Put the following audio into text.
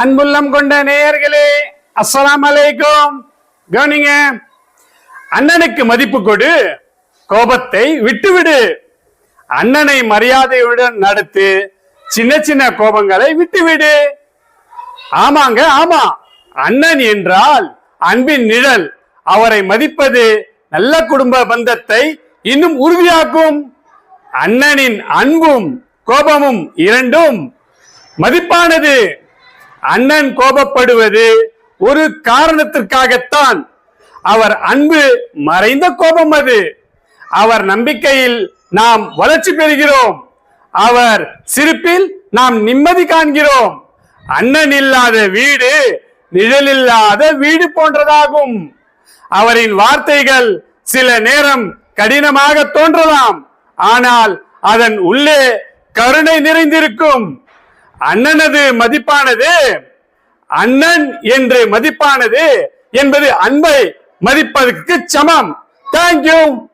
அன்புள்ளம் கொண்ட நேயர்களே அஸ்லாம் அலைக்கும். கவனிங்க அண்ணனுக்கு மதிப்பு கொடு கோபத்தை விட்டுவிடு. அண்ணனை மரியாதையுடன் நடத்து சின்ன சின்ன கோபங்களை விட்டுவிடு. ஆமாங்க ஆமா. அண்ணன் என்றால் அன்பின் நிழல். அவரை மதிப்பது நல்ல குடும்ப பந்தத்தை இன்னும் உறுதியாக்கும். அண்ணனின் அன்பும் கோபமும் இரண்டும் மதிப்பானது. அண்ணன் கோபப்படுவது ஒரு காரணத்திற்காகத்தான். அவர் அன்பு மறைந்த கோபம் அது. அவர் நம்பிக்கையில் நாம் வளர்ச்சி பெறுகிறோம். அவர் சிரிப்பில் நாம் நிம்மதி காண்கிறோம். அண்ணன் இல்லாத வீடு நிழலில்லாத வீடு போன்றதாகும். அவரின் வார்த்தைகள் சில நேரம் கடினமாக தோன்றலாம். ஆனால் அதன் உள்ளே கருணை நிறைந்திருக்கும். அண்ணனது மதிப்பானது அண்ணன் என்று மதிப்பானது என்பது அன்பை மதிப்பதற்கு சமம். தேங்க்யூ